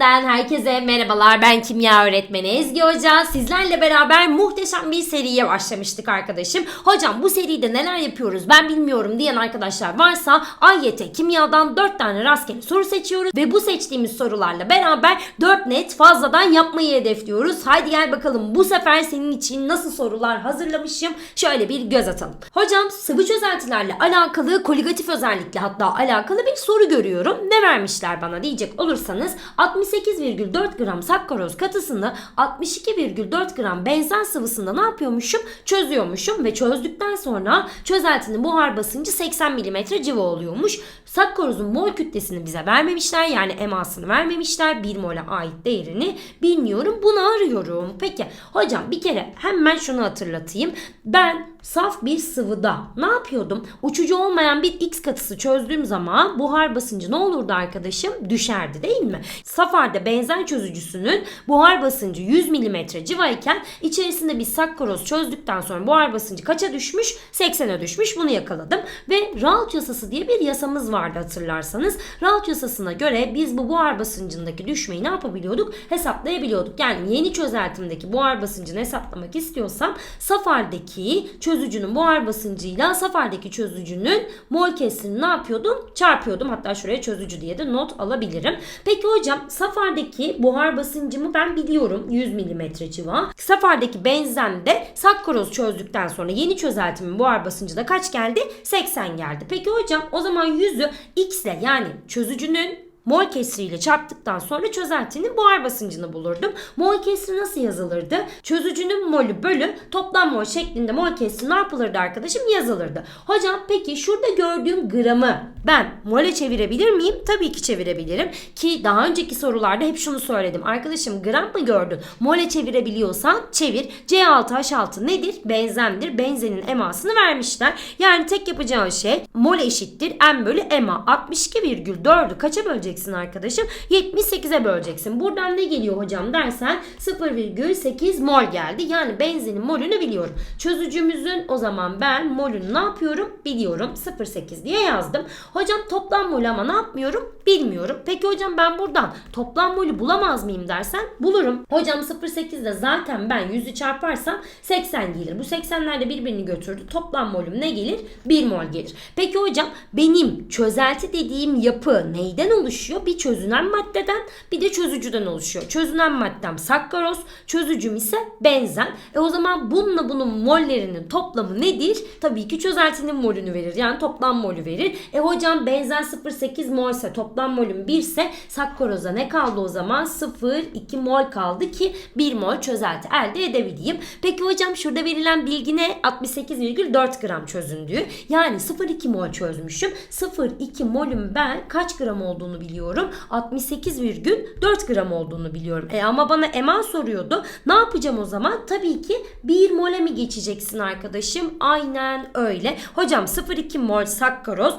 Öğretmeninden herkese merhabalar. Ben kimya öğretmeni Ezgi Hoca. Sizlerle beraber muhteşem bir seriye başlamıştık arkadaşım. Hocam bu seride neler yapıyoruz ben bilmiyorum diyen arkadaşlar varsa AYT kimyadan 4 tane rastgele soru seçiyoruz. Ve bu seçtiğimiz sorularla beraber 4 net fazladan yapmayı hedefliyoruz. Haydi gel bakalım bu sefer senin için nasıl sorular hazırlamışım. Şöyle bir göz atalım. Hocam sıvı çözeltilerle alakalı koligatif özellikle hatta alakalı bir soru görüyorum. Ne vermişler bana diyecek olursanız 68,4 gram sakkaroz katısını 62,4 gram benzen sıvısında ne yapıyormuşum? Çözüyormuşum ve çözdükten sonra çözeltinin buhar basıncı 80 mm civa oluyormuş. Sakkarozun mol kütlesini bize vermemişler yani emasını vermemişler. 1 mole ait değerini bilmiyorum. Bunu arıyorum. Peki hocam bir kere hemen şunu hatırlatayım. Ben saf bir sıvıda ne yapıyordum? Uçucu olmayan bir X katısı çözdüğüm zaman buhar basıncı ne olurdu arkadaşım? Düşerdi değil mi? Saf halde benzen çözücüsünün buhar basıncı 100 mm civayken içerisinde bir sakkaroz çözdükten sonra buhar basıncı kaça düşmüş? 80'e düşmüş. Bunu yakaladım. Ve Raoult yasası diye bir yasamız vardı hatırlarsanız. Raoult yasasına göre biz bu buhar basıncındaki düşmeyi ne yapabiliyorduk? Hesaplayabiliyorduk. Yani yeni çözeltimdeki buhar basıncını hesaplamak istiyorsam saf haldeki çözücünün buhar basıncıyla saf haldeki çözücünün mol kesrini ne yapıyordum? Çarpıyordum. Hatta şuraya çözücü diye de not alabilirim. Peki hocam saf haldeki buhar basıncımı ben biliyorum. 100 mm civa. Saf haldeki benzende sakkaroz çözdükten sonra yeni çözeltimin buhar basıncı da kaç geldi? 80 geldi. Peki hocam o zaman 100'ü x ile yani çözücünün mol kesriyle çarptıktan sonra çözeltinin buhar basıncını bulurdum. Mol kesri nasıl yazılırdı? Çözücünün molü bölü toplam mol şeklinde mol kesri ne yapılırdı arkadaşım? Yazılırdı. Hocam peki şurada gördüğüm gramı ben mole çevirebilir miyim? Tabii ki çevirebilirim. Ki daha önceki sorularda hep şunu söyledim. Arkadaşım gram mı gördün? Mole çevirebiliyorsan çevir. C6H6 nedir? Benzendir. Benzenin emasını vermişler. Yani tek yapacağın şey mol eşittir M bölü ema. 62,4'ü kaça böleceksin arkadaşım? 78'e böleceksin. Buradan ne geliyor hocam dersen 0,8 mol geldi. Yani benzinin molünü biliyorum. Çözücümüzün o zaman ben molünü ne yapıyorum? Biliyorum. 0,8 diye yazdım. Hocam toplam molü ama ne yapmıyorum? Bilmiyorum. Peki hocam ben buradan toplam molü bulamaz mıyım dersen bulurum. Hocam 0,8 ile zaten ben 100'ü çarparsam 80 gelir. Bu 80'ler de birbirini götürdü. Toplam molüm ne gelir? 1 mol gelir. Peki hocam benim çözelti dediğim yapı neyden oluşuyor? Bir çözünen maddeden bir de çözücüden oluşuyor. Çözünen maddem sakkaroz, çözücüm ise benzen. E o zaman bununla bunun mollerinin toplamı nedir? Tabii ki çözeltinin molünü verir. Yani toplam molü verir. E hocam benzen 0,8 mol toplam molüm 1 ise sakkaroza ne kaldı o zaman? 0,2 mol kaldı ki 1 mol çözelti elde edebileyim. Peki hocam şurada verilen bilgi ne? 68,4 gram çözündüğü. Yani 0,2 mol çözmüşüm. 0,2 molüm ben kaç gram olduğunu biliyorum. 68,4 gram olduğunu biliyorum. E ama bana EMA soruyordu. Ne yapacağım o zaman? Tabii ki 1 mole mi geçeceksin arkadaşım? Aynen öyle. Hocam 0,2 mol sakkaroz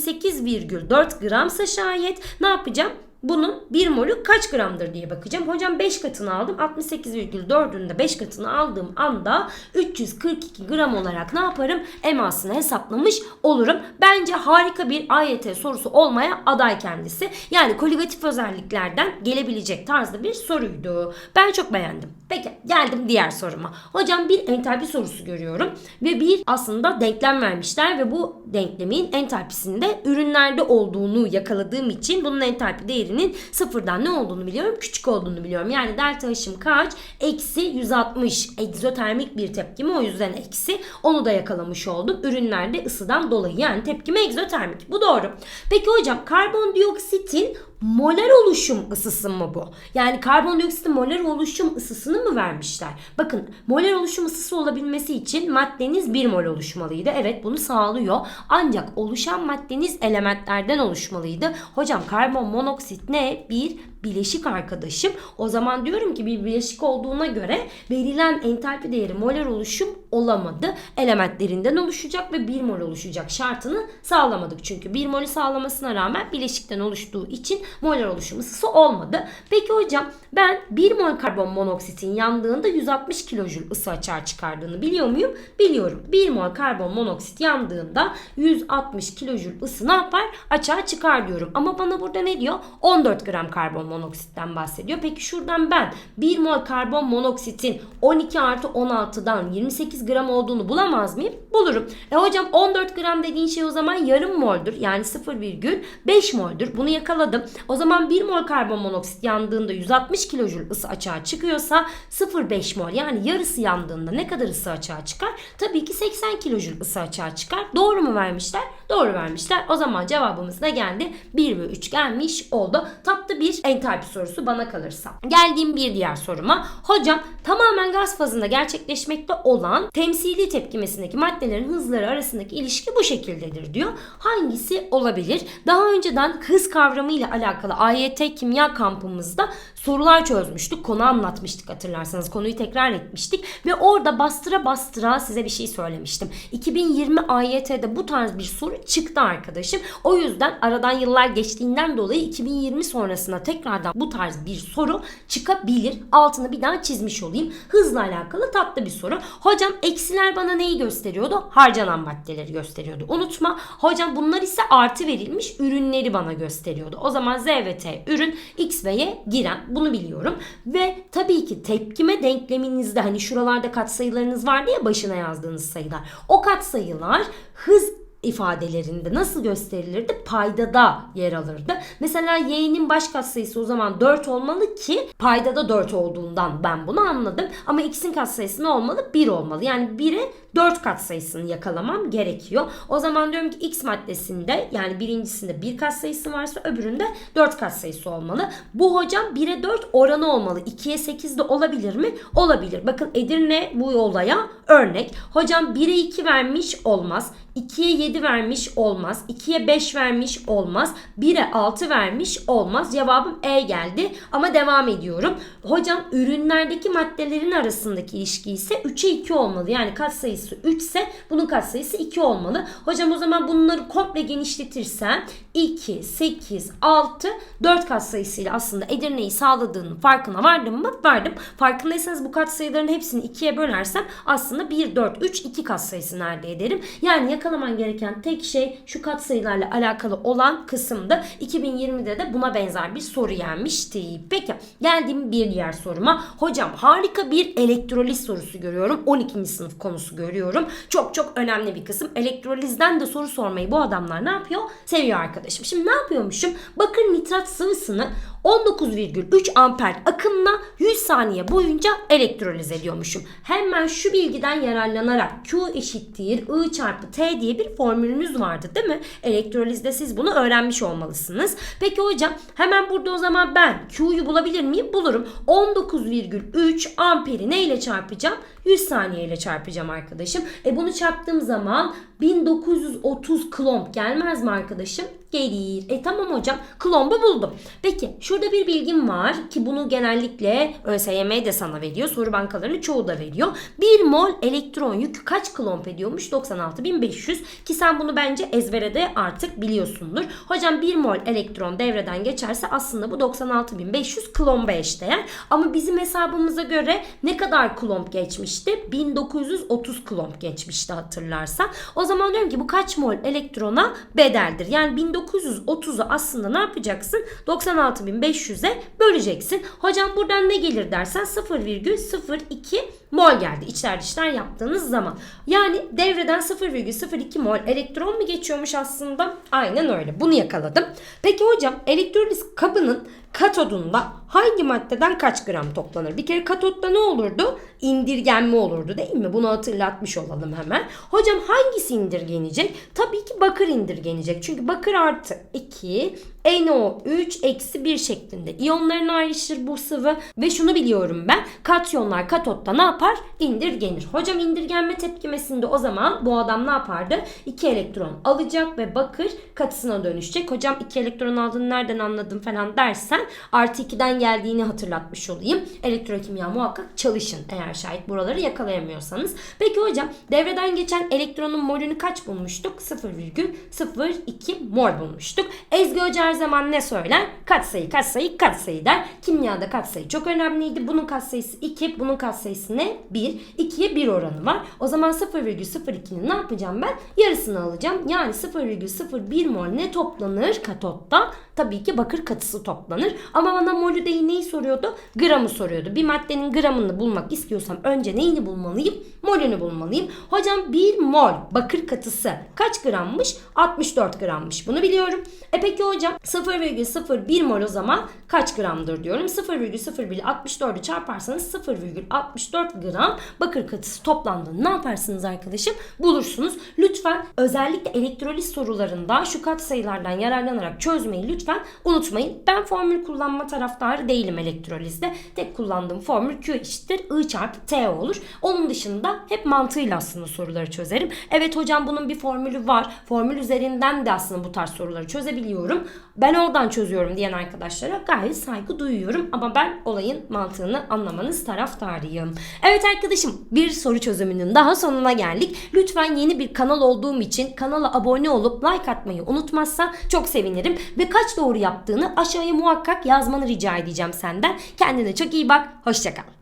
68,4 gramsa şayet ne yapacağım? Bunun 1 molü kaç gramdır diye bakacağım. Hocam 5 katını aldım. 68,4'ün de 5 katını aldığım anda 342 gram olarak ne yaparım? Emasını hesaplamış olurum. Bence harika bir AYT sorusu olmaya aday kendisi. Yani koligatif özelliklerden gelebilecek tarzda bir soruydu. Ben çok beğendim. Peki geldim diğer soruma. Hocam bir entalpi sorusu görüyorum ve bir aslında denklem vermişler ve bu denklemin entalpisinde ürünlerde olduğunu yakaladığım için bunun entalpi değerinin sıfırdan ne olduğunu biliyorum? Küçük olduğunu biliyorum. Yani delta H'im kaç? Eksi 160. Egzotermik bir tepkimi o yüzden eksi. Onu da yakalamış oldum. Ürünlerde ısıdan dolayı yani tepkime egzotermik. Bu doğru. Peki hocam karbondioksitin molar oluşum ısısı mı bu? Yani karbondioksitin molar oluşum ısısını mı vermişler? Bakın molar oluşum ısısı olabilmesi için maddeniz 1 mol oluşmalıydı. Evet bunu sağlıyor. Ancak oluşan maddeniz elementlerden oluşmalıydı. Hocam karbon monoksit ne? Bir bileşik arkadaşım. O zaman diyorum ki bir bileşik olduğuna göre verilen entalpi değeri molar oluşum olamadı. Elementlerinden oluşacak ve 1 mol oluşacak şartını sağlamadık. Çünkü 1 molü sağlamasına rağmen bileşikten oluştuğu için molar oluşum ısısı olmadı. Peki hocam ben 1 mol karbon monoksitin yandığında 160 kilojül ısı açığa çıkardığını biliyor muyum? Biliyorum. 1 mol karbon monoksit yandığında 160 kilojül ısı ne yapar? Açığa çıkar diyorum. Ama bana burada ne diyor? 14 gram karbon monoksitten bahsediyor. Peki şuradan ben 1 mol karbon monoksitin 12 artı 16'dan 28 gram olduğunu bulamaz mıyım? Bulurum. E hocam 14 gram dediğin şey o zaman yarım moldür. Yani 0,5 moldür. Bunu yakaladım. O zaman 1 mol karbon monoksit yandığında 160 kilojül ısı açığa çıkıyorsa 0,5 mol yani yarısı yandığında ne kadar ısı açığa çıkar? Tabii ki 80 kilojül ısı açığa çıkar. Doğru mu vermişler? Doğru vermişler. O zaman cevabımız ne geldi? 1 ve 3 gelmiş oldu. Tatlı bir entalpi sorusu bana kalırsa. Geldiğim bir diğer soruma. Hocam tamamen gaz fazında gerçekleşmekte olan temsili tepkimesindeki maddelerin hızları arasındaki ilişki bu şekildedir diyor. Hangisi olabilir? Daha önceden hız kavramı ile alakalı AYT kimya kampımızda sorular çözmüştük. Konu anlatmıştık hatırlarsanız. Konuyu tekrar etmiştik ve orada bastıra bastıra size bir şey söylemiştim. 2020 AYT'de bu tarz bir soru çıktı arkadaşım. O yüzden aradan yıllar geçtiğinden dolayı 2020 sonrasına tekrardan bu tarz bir soru çıkabilir. Altını bir daha çizmiş olayım. Hızla alakalı tatlı bir soru. Hocam eksiler bana neyi gösteriyordu? Harcanan maddeleri gösteriyordu. Unutma. Hocam bunlar ise artı verilmiş ürünleri bana gösteriyordu. O zaman Z ve T ürün X ve Y giren. Bunu biliyorum. Ve tabii ki tepkime denkleminizde hani şuralarda katsayılarınız vardı ya başına yazdığınız sayılar. O katsayılar hız ifadelerinde nasıl gösterilirdi? Paydada yer alırdı. Mesela y'nin baş katsayısı o zaman 4 olmalı ki paydada 4 olduğundan ben bunu anladım. Ama x'in katsayısı ne olmalı? 1 olmalı. Yani 1'e 4 katsayısını yakalamam gerekiyor. O zaman diyorum ki x maddesinde yani birincisinde 1 katsayısı varsa öbüründe 4 katsayısı olmalı. Bu hocam 1'e 4 oranı olmalı. 2'ye 8 de olabilir mi? Olabilir. Bakın Edirne bu olaya örnek. Hocam 1'e 2 vermiş olmaz. 2'ye 7 vermiş olmaz. 2'ye 5 vermiş olmaz. 1'e 6 vermiş olmaz. Cevabım E geldi ama devam ediyorum. Hocam ürünlerdeki maddelerin arasındaki ilişki ise 3'e 2 olmalı. Yani katsayısı 3 ise bunun katsayısı 2 olmalı. Hocam o zaman bunları komple genişletirsem 2, 8, 6, 4 katsayısıyla aslında Edirne'yi sağladığının farkına vardım mı? Vardım. Farkındaysanız bu katsayıların hepsini 2'ye bölersem aslında 1, 4, 3, 2 katsayısını elde ederim. Yani yakalaman gereken tek şey şu katsayılarla alakalı olan kısımda 2020'de de buna benzer bir soru gelmişti. Peki geldiğim bir diğer soruma. Hocam harika bir elektroliz sorusu görüyorum. 12. sınıf konusu görüyorum. Çok çok önemli bir kısım. Elektrolizden de soru sormayı bu adamlar ne yapıyor? Seviyor arkadaşım. Şimdi ne yapıyormuşum? Bakır nitrat sıvısını 19,3 amper akımla 100 saniye boyunca elektroliz ediyormuşum. Hemen şu bilgiden yararlanarak Q eşittir I çarpı T diye bir formülünüz vardı değil mi? Elektrolizde siz bunu öğrenmiş olmalısınız. Peki hocam hemen burada o zaman ben Q'yu bulabilir miyim? Bulurum. 19,3 amperi neyle çarpacağım? 100 saniye ile çarpacağım arkadaşım. E bunu çarptığım zaman 1930 klomp gelmez mi arkadaşım? Gelir. E tamam hocam klombu buldum. Peki şurada bir bilgim var ki bunu genellikle ÖSYM de sana veriyor. Soru bankalarını çoğu da veriyor. 1 mol elektron yükü kaç klomp ediyormuş? 96.500 ki sen bunu bence ezbere de artık biliyorsundur. Hocam 1 mol elektron devreden geçerse aslında bu 96.500 klomba eşdeğer. Ama bizim hesabımıza göre ne kadar klomp geçmişti? 1930 klomp geçmişti hatırlarsan. O zaman diyorum ki bu kaç mol elektrona bedeldir? Yani 1930'u aslında ne yapacaksın? 96.500'e böleceksin. Hocam buradan ne gelir dersen 0,02 mol geldi içler dışlar yaptığınız zaman. Yani devreden 0,02 mol elektron mu geçiyormuş aslında? Aynen öyle. Bunu yakaladım. Peki hocam elektroliz kabının katodunda hangi maddeden kaç gram toplanır? Bir kere katotta ne olurdu? İndirgenme olurdu değil mi? Bunu hatırlatmış olalım hemen. Hocam hangisi indirgenecek? Tabii ki bakır indirgenecek. Çünkü bakır artı 2 NO3 eksi 1 şeklinde iyonlarına ayrışır bu sıvı. Ve şunu biliyorum ben. Katyonlar katotta ne yapar? İndirgenir. Hocam indirgenme tepkimesinde o zaman bu adam ne yapardı? 2 elektron alacak ve bakır katısına dönüşecek. Hocam 2 elektron aldığını nereden anladım falan dersen artı 2'den geldiğini hatırlatmış olayım. Elektrokimya muhakkak çalışın eğer şayet buraları yakalayamıyorsanız. Peki hocam devreden geçen elektronun molünü kaç bulmuştuk? 0,02 mol bulmuştuk. Ezgi Hoca her zaman ne söyler? Katsayı katsayı katsayı der. Kimyada katsayı çok önemliydi. Bunun katsayısı 2, bunun katsayısı ne? 1. 2'ye 1 oranı var. O zaman 0,02'nin ne yapacağım ben? Yarısını alacağım. Yani 0,01 mol ne toplanır katotta? Tabii ki bakır katısı toplanır. Ama bana molü değil neyi soruyordu? Gramı soruyordu. Bir maddenin gramını bulmak istiyorsam önce neyini bulmalıyım? Molünü bulmalıyım. Hocam 1 mol bakır katısı kaç grammış? 64 grammış. Bunu biliyorum. E peki hocam 0,01 mol o zaman kaç gramdır diyorum. 0,01 ile 64'ü çarparsanız 0,64 gram bakır katısı toplandığını ne yaparsınız arkadaşım? Bulursunuz. Lütfen özellikle elektroliz sorularında şu katsayılardan yararlanarak çözmeyi lütfen unutmayın. Ben formül kullanma taraftarı değilim elektrolizde. Tek kullandığım formül Q eşittir I çarpı T olur. Onun dışında hep mantığıyla aslında soruları çözerim. Evet hocam bunun bir formülü var. Formül üzerinden de aslında bu tarz soruları çözebiliyorum. Ben oradan çözüyorum diyen arkadaşlara gayet saygı duyuyorum. Ama ben olayın mantığını anlamanız taraftarıyım. Evet arkadaşım bir soru çözümünün daha sonuna geldik. Lütfen yeni bir kanal olduğum için kanala abone olup like atmayı unutmazsan çok sevinirim. Ve kaç doğru yaptığını aşağıya muhakkak yazmanı rica edeceğim senden. Kendine çok iyi bak. Hoşçakal.